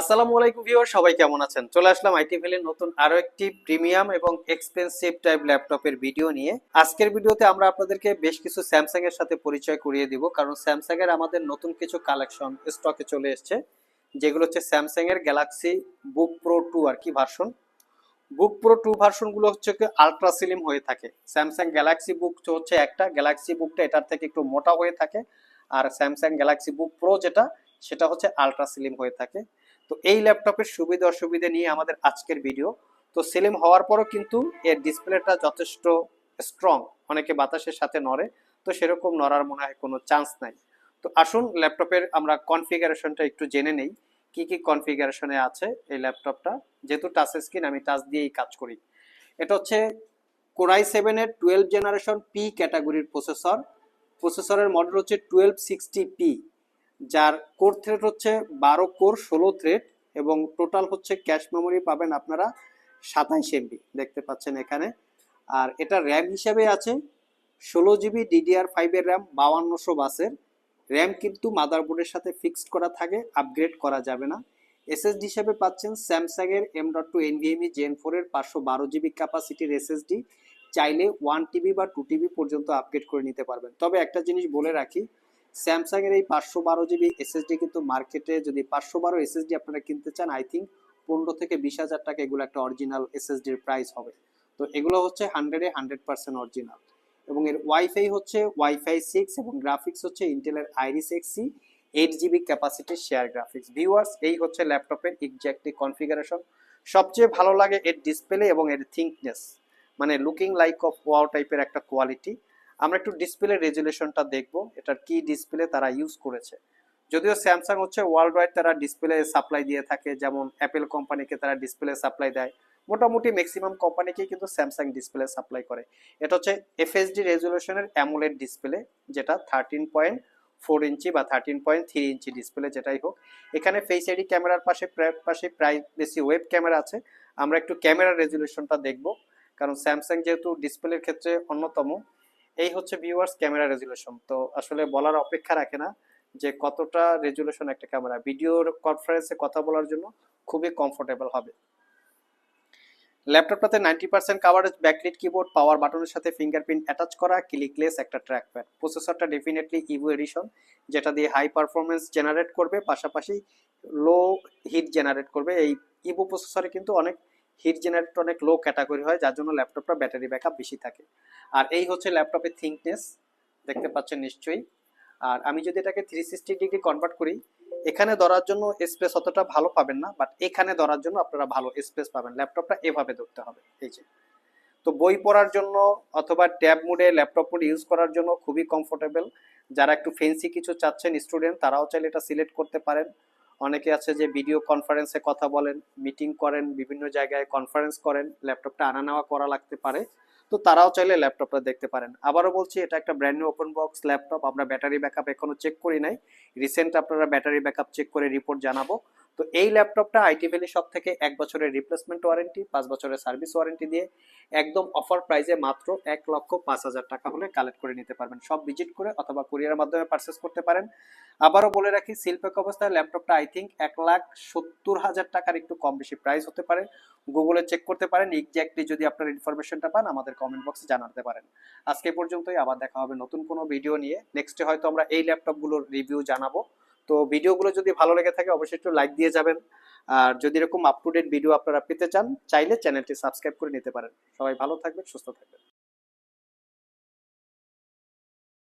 আসসালামু আলাইকুম ভিউয়ার, সবাই কেমন আছেন? চলে আসলাম আইটি ভ্যালির নতুন আরও একটি প্রিমিয়াম এবং এক্সপেন্সিভ টাইপ ল্যাপটপের ভিডিও নিয়ে। আজকের ভিডিওতে আমরা আপনাদেরকে বেশ কিছু স্যামসাং এর সাথে পরিচয় করিয়ে দিব, কারণ স্যামসাং এর আমাদের নতুন কিছু কালেকশন স্টকে চলে এসেছে, যেগুলো হচ্ছে স্যামসাং এর গ্যালাক্সি বুক প্রো টু আর কি ভার্সন বুক প্রো টু ভার্সনগুলো হচ্ছে আলট্রা স্লিম হয়ে থাকে। স্যামসাং গ্যালাক্সি বুক হচ্ছে একটা গ্যালাক্সি বুকটা এটার থেকে একটু মোটা হয়ে থাকে, আর স্যামসাং গ্যালাক্সি বুক প্রো যেটা, সেটা হচ্ছে আলট্রা স্লিম হয়ে থাকে। তো এই ল্যাপটপের সুবিধা অসুবিধা নিয়ে আমাদের আজকের ভিডিও তো সেলিম হওয়ার পরও কিন্তু এর ডিসপ্লেটা যথেষ্ট স্ট্রং অনেকে বাতাসের সাথে নড়ে, তো সেরকম নড়ার মনে হয় কোনো চান্স নাই। তো আসুন ল্যাপটপের আমরা কনফিগারেশনটা একটু জেনে নেই, কি কি কনফিগারেশনে আছে এই ল্যাপটপটা। যেহেতু টাচ স্ক্রিন আমি টাচ দিয়েই কাজ করি। এটা হচ্ছে কোরাই সেভেনের টুয়েলভ জেনারেশন পি ক্যাটাগরির প্রসেসর প্রসেসরের মডেল হচ্ছে টুয়েলভ সিক্সটি পি যার কোর থ্রেড হচ্ছে বারো কোর ষোলো থ্রেড এবং টোটাল হচ্ছে ক্যাশ মেমোরি পাবেন আপনারা সাতাইশ এমবি দেখতে পাচ্ছেন এখানে। আর এটা র্যাম হিসেবে আছে, ষোলো জিবি ডিডিআর ফাইভের র্যাম বাউান্নশো বাসের। র্যাম কিন্তু মাদারবোর্ডের সাথে ফিক্সড করা থাকে আপগ্রেড করা যাবে না। এসএসডি হিসেবে পাচ্ছেন স্যামসাং এর M dot two NVMe gen ফোরের পাঁচশো বারো জিবি ক্যাপাসিটির এসএসডি চাইলে ওয়ান টিবি বা টু টিবি পর্যন্ত আপগ্রেড করে নিতে পারবেন। তবে একটা জিনিস বলে রাখি স্যামসাং এর এই পাঁচশো বারো জিবি এসএসডি কিন্তু মার্কেটে যদি পাঁচশো বারো এসএসডি আপনারা কিনতে চান আই থিঙ্ক পনেরো থেকে বিশ হাজার টাকা এগুলো একটা অরিজিনাল এসএসডির প্রাইস হবে। তো এগুলো হচ্ছে হান্ড্রেডে হান্ড্রেড পার্সেন্ট অরিজিনাল এবং এর ওয়াইফাই হচ্ছে ওয়াইফাই সিক্স এবং গ্রাফিক্স হচ্ছে ইন্টেলের আইরিস এক্সি এইট জিবি ক্যাপাসিটির শেয়ার গ্রাফিক্স ভিউয়ার্স এই হচ্ছে ল্যাপটপের এক্স্যাক্টলি কনফিগারেশন সবচেয়ে ভালো লাগে এর ডিসপ্লে এবং এর থিঙ্কনেস মানে লুকিং লাইক অফ ওয়াও টাইপের একটা কোয়ালিটি আমরা একটু ডিসপ্লে রেজুলেশনটা দেখব, এটার কি ডিসপ্লে তারা ইউজ করেছে। যদিও স্যামসাং হচ্ছে ওয়ার্ল্ড ওয়াইড তারা ডিসপ্লে সাপ্লাই দিয়ে থাকে, যেমন অ্যাপেল কোম্পানিকে তারা ডিসপ্লে সাপ্লাই দেয়। মোটামুটি ম্যাক্সিমাম কোম্পানিকে কিন্তু স্যামসাং ডিসপ্লে সাপ্লাই করে। এটা হচ্ছে এফএসডি রেজুলেশনের অ্যামোলেড ডিসপ্লে যেটা থার্টিন পয়েন্ট ফোর ইঞ্চি বা thirteen point three inch display যেটাই হোক। এখানে ফেস আইডি ক্যামেরার পাশে পাশে প্রায় বেশি ওয়েব ক্যামেরা আছে। আমরা একটু ক্যামেরা রেজুলেশনটা দেখব, কারণ স্যামসাং যেহেতু ডিসপ্লের ক্ষেত্রে অন্যতম এই হচ্ছে ভিউয়ার্স ক্যামেরা রেজুলেশন তো আসলে বলার অপেক্ষা রাখে না যে কতটা রেজুলেশন একটা ক্যামেরা ভিডিওর কনফারেন্সে কথা বলার জন্য খুবই কমফোর্টেবল হবে। ল্যাপটপটাতে ninety percent coverage backlit keyboard power বাটনের সাথে ফিঙ্গারপ্রিন্ট অ্যাটাচ করা ক্লিকলেস একটা ট্র্যাক প্যাড প্রসেসরটা ডেফিনেটলি ইভো এডিশন যেটা দিয়ে হাই পারফরমেন্স জেনারেট করবে, পাশাপাশি লো হিট জেনারেট করবে। এই ইভো প্রসেসরে কিন্তু অনেক হিট জেনারেট অনেক লো ক্যাটাগরি হয়, যার জন্য ল্যাপটপটা ব্যাটারি ব্যাকআপ বেশি থাকে। আর এই হচ্ছে ল্যাপটপের থিঙ্কনেস দেখতে পাচ্ছেন নিশ্চয়ই। আর আমি যদি এটাকে থ্রি সিক্সটি ডিগ্রি কনভার্ট করি, এখানে ধরার জন্য স্পেস অতটা ভালো পাবেন না বাট এখানে ধরার জন্য আপনারা ভালো স্পেস পাবেন। ল্যাপটপটা এভাবে ধরতে হবে, এই যে। তো বই পড়ার জন্য অথবা ট্যাব মোডে ল্যাপটপ মোডে ইউজ করার জন্য খুবই কমফোর্টেবল যারা একটু ফেন্সি কিছু চাচ্ছেন স্টুডেন্ট তারাও চাইলে এটা সিলেক্ট করতে পারেন। অনেকে আছে যে ভিডিও কনফারেন্সে কথা বলেন মিটিং করেন, বিভিন্ন জায়গায় কনফারেন্স করেন ল্যাপটপটা আনা নেওয়া করা লাগতে পারে। তো তারাও চাইলে ল্যাপটপটা দেখতে পারেন। আবারও বলছি, এটা একটা brand new open box laptop আমরা ব্যাটারি ব্যাকআপ এখনও চেক করি নাই। রিসেন্ট আপনারা ব্যাটারি ব্যাকআপ চেক করে রিপোর্ট জানাব। তো এই ল্যাপটপটা আইটি ভ্যালি সব থেকে এক বছরের রিপ্লেসমেন্ট ওয়ারেন্টি পাঁচ বছরের সার্ভিস ওয়ারেন্টি দিয়ে একদম অফার প্রাইসে মাত্র এক লক্ষ পাঁচ হাজার টাকা হলে কালেক্ট করে নিতে পারবেন। সব ভিজিট করে অথবা কুরিয়ারের মাধ্যমে পারচেস করতে পারেন। আবারও বলে রাখি, শিল্পক অবস্থায় ল্যাপটপটা আই থিঙ্ক এক লাখ সত্তর হাজার টাকার একটু কম বেশি প্রাইস হতে পারে। গুগলে চেক করতে পারেন এক্স্যাক্টলি যদি আপনার ইনফরমেশনটা পান, আমাদের কমেন্ট বক্সে জানাতে পারেন। আজকে পর্যন্তই, আবার দেখা হবে নতুন কোনো ভিডিও নিয়ে। নেক্সটে হয়তো আমরা এই ল্যাপটপগুলোর রিভিউ জানাব। তো ভিডিওগুলো যদি ভালো লেগে থাকে, অবশ্যই একটু লাইক দিয়ে যাবেন। আর যদি এরকম আপ টু ডেট ভিডিও আপনারা পেতে চান, চাইলে চ্যানেলটি সাবস্ক্রাইব করে নিতে পারেন। সবাই ভালো থাকবেন, সুস্থ থাকবেন।